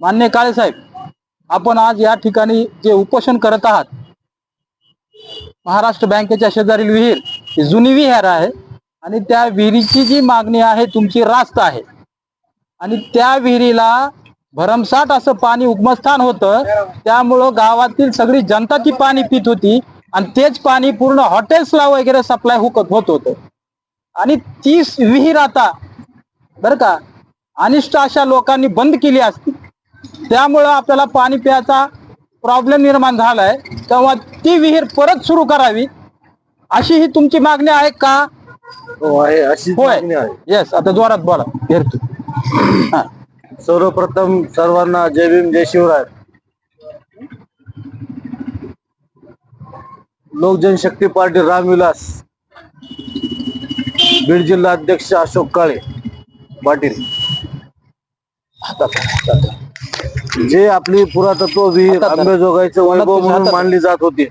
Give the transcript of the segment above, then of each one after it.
मान्य काळे साहेब आपण आज या ठिकाणी जे उपोषण करत आहात महाराष्ट्र बँकेच्या शेजारील विहीर ही जुनी विहीर आहे आणि त्या विहिरीची जी मागणी आहे तुमची रास्त आहे. आणि त्या विहिरीला भरमसाठ असं पाणी उगमस्थान होतं त्यामुळं गावातील सगळी जनता ती पाणी पित होती आणि तेच पाणी पूर्ण हॉटेल्सला वगैरे सप्लाय होत होत होतं. आणि तीच विहीर आता बरं का अनिष्ट अशा लोकांनी बंद केली असती त्यामुळं आपल्याला पाणी प्यायचा प्रॉब्लेम निर्माण झालाय. तेव्हा ती विहीर परत सुरू करावी. अशी ही तुमची मागणी आहे का? हो अशीच होय. येस आता जोरात बोला. हा. सर्वप्रथम सर्वांना जय भीम जय शिवराय. लोक जनशक्ती पार्टी रामविलास बीड जिल्हा अध्यक्ष अशोक काळे पाटील. जे आपली पुरातत्व विहीर. आंबेजोगाईचं वैभव म्हणून. मानली जात होती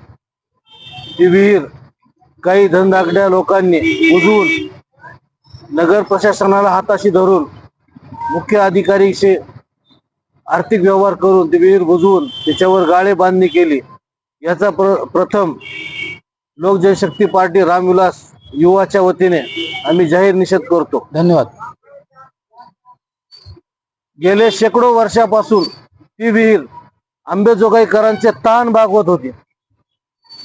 ती विहीर काही धनदाकड्या लोकांनी बुजवून नगर प्रशासनाला हाताशी धरून मुख्य अधिकारीशी आर्थिक व्यवहार करून ती विहीर बुजवून त्याच्यावर गाळे बांधणी केली याचा प्र प्रथम लोक जनशक्ती पार्टी रामविलास युवाच्या वतीने आम्ही जाहीर निषेध करतो धन्यवाद गेले शेकडो वर्षापासून ती विहीर आंबेजोगाईकरांचे ताण भागवत होती.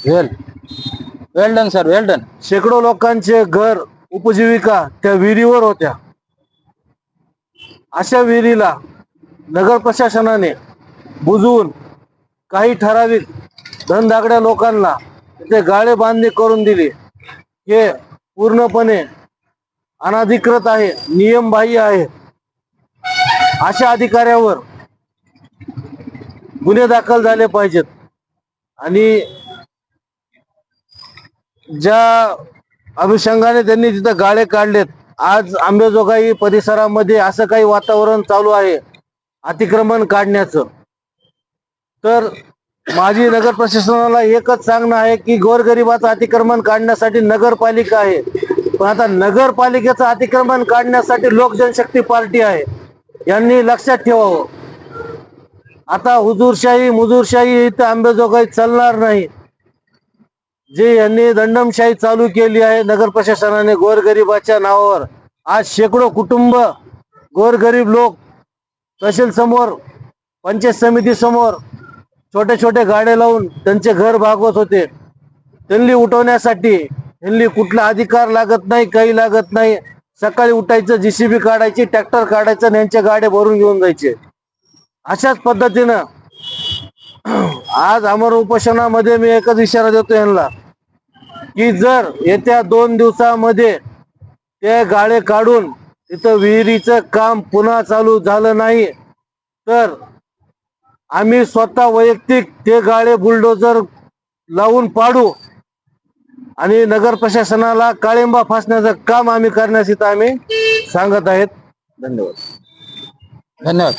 Well. Well done sir well done. शेकडो लोकांचे घर उपजीविका त्या विहिरीवर होत्या. अशा विहिरीला नगर प्रशासनाने बुजवून काही ठराविक धनदागड्या लोकांना तिथे गाळे बांधणी करून दिली. हे पूर्णपणे अनाधिकृत आहे नियमबाह्य आहे. अशा अधिकाऱ्यावर गुन्हे दाखल झाले पाहिजेत. आणि ज्या अनुषंगाने त्यांनी तिथं गाळे काढलेत आज आंबेजोगाई परिसरामध्ये असं काही वातावरण चालू आहे अतिक्रमण काढण्याचं. तर माझी नगर प्रशासनाला एकच सांगणं आहे की गोरगरिबाचं अतिक्रमण काढण्यासाठी नगरपालिका आहे. पण आता नगरपालिकेचं अतिक्रमण काढण्यासाठी लोक जनशक्ती पार्टी आहे. यांनी लक्षात ठेवावं. आता हुजूरशाही मुजूरशाही इथं आंबेजोगाई चालणार नाही. जे यांनी दंडमशाही चालू केली आहे नगर प्रशासनाने गोरगरिबाच्या नावावर. आज शेकडो कुटुंब गोरगरीब लोक तहसील समोर पंचायत समिती समोर छोटे छोटे गाडे लावून त्यांचे घर भागवत होते. त्यांनी उठवण्यासाठी त्यांनी कुठला अधिकार लागत नाही काही लागत नाही. सकाळी उठायचं जीसीबी काढायची ट्रॅक्टर काढायचं आणि यांचे गाडे भरून घेऊन जायचे. अशाच पद्धतीनं आज अमर उपोषणामध्ये मी एकच इशारा देतो यांना की जर येत्या दोन दिवसामध्ये ते गाळे काढून तिथं विहिरीचं काम पुन्हा चालू झालं नाही तर आम्ही स्वतः वैयक्तिक ते गाळे बुलडोजर लावून पाडू आणि नगर प्रशासनाला काळिंबा फासण्याचं काम आम्ही करण्यास इथं आम्ही सांगत आहेत. धन्यवाद. धन्यवाद.